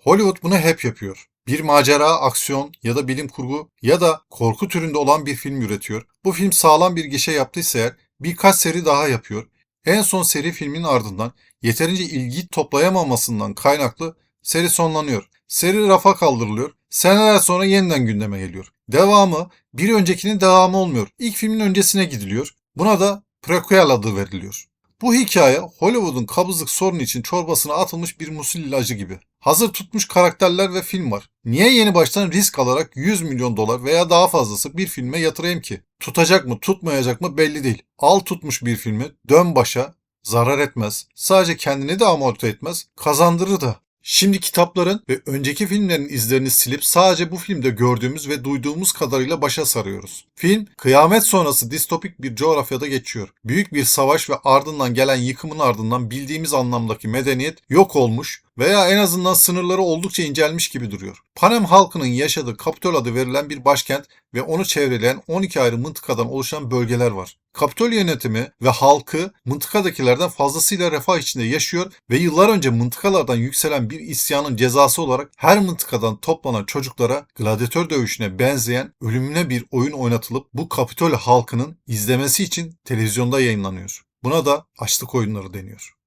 Hollywood bunu hep yapıyor. Bir macera, aksiyon ya da bilim kurgu ya da korku türünde olan bir film üretiyor. Bu film sağlam bir gişe yaptıysa eğer birkaç seri daha yapıyor. En son seri filmin ardından yeterince ilgi toplayamamasından kaynaklı seri sonlanıyor. Seri rafa kaldırılıyor. Seneler sonra yeniden gündeme geliyor. Devamı bir öncekinin devamı olmuyor. İlk filmin öncesine gidiliyor. Buna da prequel adı veriliyor. Bu hikaye Hollywood'un kabızlık sorunu için çorbasına atılmış bir musil ilacı gibi. Hazır tutmuş karakterler ve film var. Niye yeni baştan risk alarak 100 milyon dolar veya daha fazlası bir filme yatırayım ki? Tutacak mı tutmayacak mı belli değil. Al tutmuş bir filmi dön başa zarar etmez. Sadece kendini de amorti etmez kazandırır da. Şimdi kitapların ve önceki filmlerin izlerini silip sadece bu filmde gördüğümüz ve duyduğumuz kadarıyla başa sarıyoruz. Film, kıyamet sonrası distopik bir coğrafyada geçiyor. Büyük bir savaş ve ardından gelen yıkımın ardından bildiğimiz anlamdaki medeniyet yok olmuş veya en azından sınırları oldukça incelmiş gibi duruyor. Panem halkının yaşadığı Kapitol adı verilen bir başkent ve onu çevreleyen 12 ayrı mıntıkadan oluşan bölgeler var. Kapitol yönetimi ve halkı mıntıkadakilerden fazlasıyla refah içinde yaşıyor ve yıllar önce mıntıkalardan yükselen bir isyanın cezası olarak her mıntıkadan toplanan çocuklara gladyatör dövüşüne benzeyen ölümüne bir oyun oynatılıp bu Kapitol halkının izlemesi için televizyonda yayınlanıyor. Buna da açlık oyunları deniyor.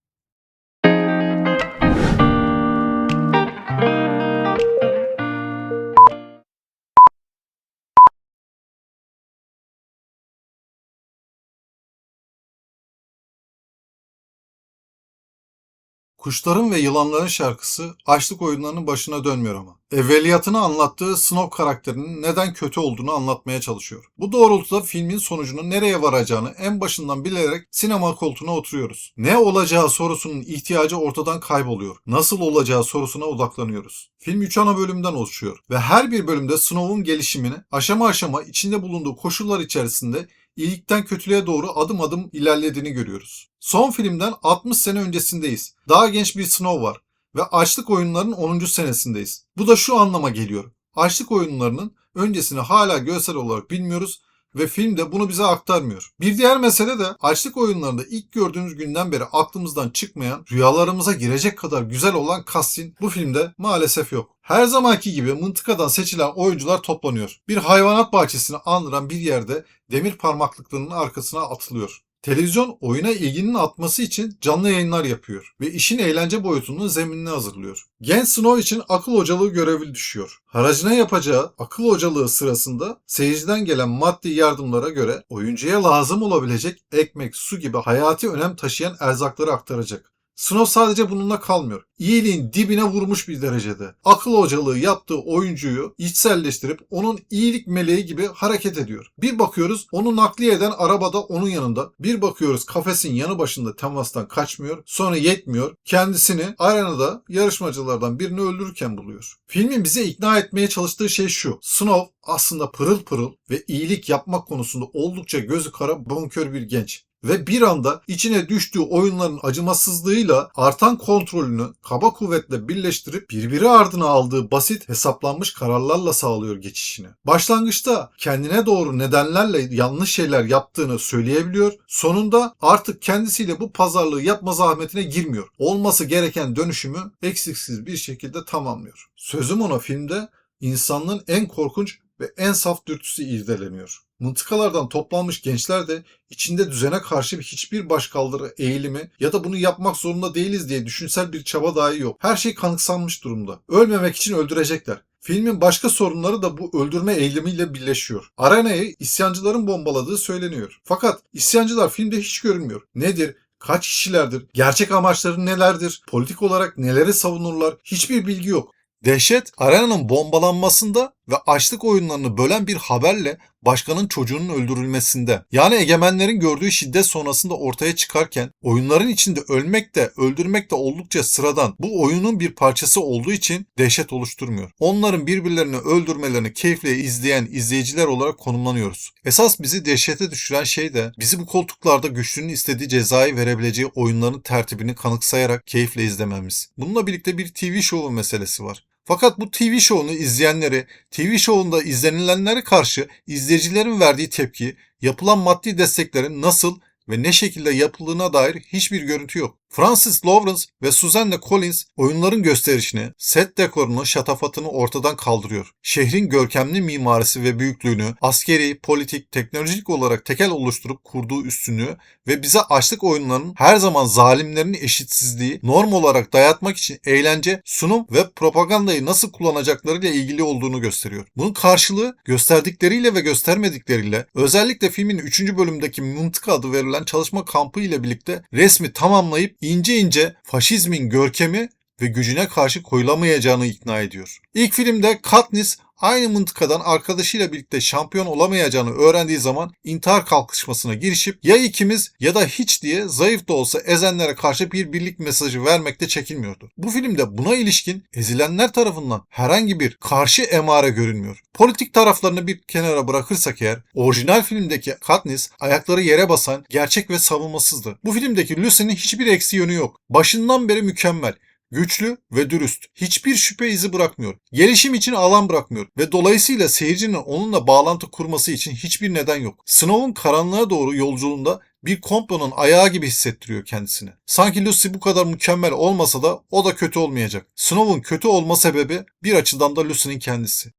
Kuşların ve yılanların şarkısı açlık oyunlarının başına dönmüyor ama. Evveliyatını anlattığı Snow karakterinin neden kötü olduğunu anlatmaya çalışıyor. Bu doğrultuda filmin sonucunun nereye varacağını en başından bilerek sinema koltuğuna oturuyoruz. Ne olacağı sorusunun ihtiyacı ortadan kayboluyor. Nasıl olacağı sorusuna odaklanıyoruz. Film 3 ana bölümden oluşuyor ve her bir bölümde Snow'un gelişimini aşama aşama içinde bulunduğu koşullar içerisinde iyilikten kötülüğe doğru adım adım ilerlediğini görüyoruz. Son filmden 60 sene öncesindeyiz. Daha genç bir Snow var ve açlık oyunlarının 10. senesindeyiz. Bu da şu anlama geliyor. Açlık oyunlarının öncesini hala görsel olarak bilmiyoruz ve film de bunu bize aktarmıyor. Bir diğer mesele de açlık oyunlarında ilk gördüğümüz günden beri aklımızdan çıkmayan, rüyalarımıza girecek kadar güzel olan casting bu filmde maalesef yok. Her zamanki gibi mıntıkadan seçilen oyuncular toplanıyor. Bir hayvanat bahçesini andıran bir yerde demir parmaklıklarının arkasına atılıyor. Televizyon oyuna ilginin artması için canlı yayınlar yapıyor ve işin eğlence boyutunun zeminini hazırlıyor. Genç Snow için akıl hocalığı görevi düşüyor. Haracına yapacağı akıl hocalığı sırasında seyirciden gelen maddi yardımlara göre oyuncuya lazım olabilecek ekmek, su gibi hayati önem taşıyan erzakları aktaracak. Snow sadece bununla kalmıyor. İyiliğin dibine vurmuş bir derecede. Akıl hocalığı yaptığı oyuncuyu içselleştirip onun iyilik meleği gibi hareket ediyor. Bir bakıyoruz onu nakliye eden arabada onun yanında. Bir bakıyoruz kafesin yanı başında temastan kaçmıyor. Sonra yetmiyor. Kendisini arenada yarışmacılardan birini öldürürken buluyor. Filmin bize ikna etmeye çalıştığı şey şu. Snow aslında pırıl pırıl ve iyilik yapmak konusunda oldukça gözü kara bonkör bir genç ve bir anda içine düştüğü oyunların acımasızlığıyla artan kontrolünü kaba kuvvetle birleştirip birbiri ardına aldığı basit hesaplanmış kararlarla sağlıyor geçişini. Başlangıçta kendine doğru nedenlerle yanlış şeyler yaptığını söyleyebiliyor. Sonunda artık kendisiyle bu pazarlığı yapma zahmetine girmiyor. Olması gereken dönüşümü eksiksiz bir şekilde tamamlıyor. Sözüm ona filmde insanlığın en korkunç ve en saf dürtüsü irdeleniyor. Mıntıkalardan toplanmış gençler de içinde düzene karşı hiçbir başkaldırı eğilimi ya da bunu yapmak zorunda değiliz diye düşünsel bir çaba dahi yok. Her şey kanıksanmış durumda. Ölmemek için öldürecekler. Filmin başka sorunları da bu öldürme eğilimiyle birleşiyor. Arena'yı isyancıların bombaladığı söyleniyor. Fakat isyancılar filmde hiç görünmüyor. Nedir? Kaç kişilerdir? Gerçek amaçları nelerdir? Politik olarak neleri savunurlar? Hiçbir bilgi yok. Dehşet arenanın bombalanmasında ve açlık oyunlarını bölen bir haberle başkanın çocuğunun öldürülmesinde. Yani egemenlerin gördüğü şiddet sonrasında ortaya çıkarken oyunların içinde ölmek de öldürmek de oldukça sıradan. Bu oyunun bir parçası olduğu için dehşet oluşturmuyor. Onların birbirlerini öldürmelerini keyifle izleyen izleyiciler olarak konumlanıyoruz. Esas bizi dehşete düşüren şey de bizi bu koltuklarda güçlünün istediği cezayı verebileceği oyunların tertibini kanıksayarak keyifle izlememiz. Bununla birlikte bir TV şovu meselesi var. Fakat bu TV şovunu izleyenleri, TV şovunda izlenilenlere karşı izleyicilerin verdiği tepki, yapılan maddi desteklerin nasıl ve ne şekilde yapıldığına dair hiçbir görüntü yok. Francis Lawrence ve Suzanne Collins oyunların gösterişini, set dekorunu, şatafatını ortadan kaldırıyor. Şehrin görkemli mimarisi ve büyüklüğünü, askeri, politik, teknolojik olarak tekel oluşturup kurduğu üstünlüğü ve bize açlık oyunlarının her zaman zalimlerin eşitsizliği norm olarak dayatmak için eğlence, sunum ve propagandayı nasıl kullanacaklarıyla ilgili olduğunu gösteriyor. Bunun karşılığı gösterdikleriyle ve göstermedikleriyle özellikle filmin 3. bölümdeki mıntıka adı verilen çalışma kampı ile birlikte resmi tamamlayıp ince ince faşizmin görkemi ve gücüne karşı koyulamayacağını ikna ediyor. İlk filmde Katniss aynı mıntıkadan arkadaşıyla birlikte şampiyon olamayacağını öğrendiği zaman intihar kalkışmasına girişip ya ikimiz ya da hiç diye zayıf da olsa ezenlere karşı bir birlik mesajı vermekte çekinmiyordu. Bu filmde buna ilişkin ezilenler tarafından herhangi bir karşı emare görünmüyor. Politik taraflarını bir kenara bırakırsak eğer orijinal filmdeki Katniss ayakları yere basan gerçek ve savunmasızdı. Bu filmdeki Lucy'nin hiçbir eksi yönü yok. Başından beri mükemmel. Güçlü ve dürüst. Hiçbir şüphe izi bırakmıyor. Gelişim için alan bırakmıyor ve dolayısıyla seyircinin onunla bağlantı kurması için hiçbir neden yok. Snow'un karanlığa doğru yolculuğunda bir komplonun ayağı gibi hissettiriyor kendisini. Sanki Lucy bu kadar mükemmel olmasa da o da kötü olmayacak. Snow'un kötü olma sebebi bir açıdan da Lucy'nin kendisi.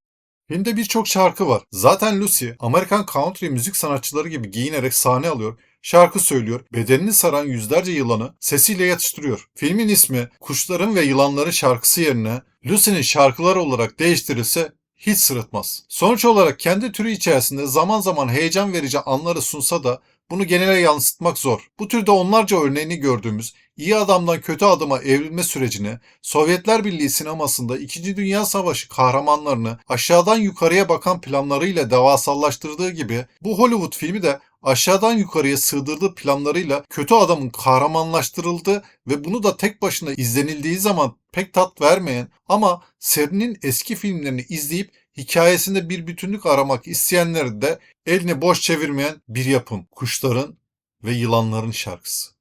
Filmde birçok şarkı var. Zaten Lucy, Amerikan country müzik sanatçıları gibi giyinerek sahne alıyor şarkı söylüyor, bedenini saran yüzlerce yılanı sesiyle yatıştırıyor. Filmin ismi Kuşların ve Yılanların şarkısı yerine Lucy'nin şarkıları olarak değiştirilse hiç sırıtmaz. Sonuç olarak kendi türü içerisinde zaman zaman heyecan verici anları sunsa da bunu genele yansıtmak zor. Bu türde onlarca örneğini gördüğümüz iyi adamdan kötü adıma evrilme sürecini Sovyetler Birliği sinemasında 2. Dünya Savaşı kahramanlarını aşağıdan yukarıya bakan planlarıyla devasallaştırdığı gibi bu Hollywood filmi de aşağıdan yukarıya sığdırdığı planlarıyla kötü adamın kahramanlaştırıldığı ve bunu da tek başına izlenildiği zaman pek tat vermeyen ama serinin eski filmlerini izleyip hikayesinde bir bütünlük aramak isteyenleri de elini boş çevirmeyen bir yapım. Kuşların ve yılanların şarkısı.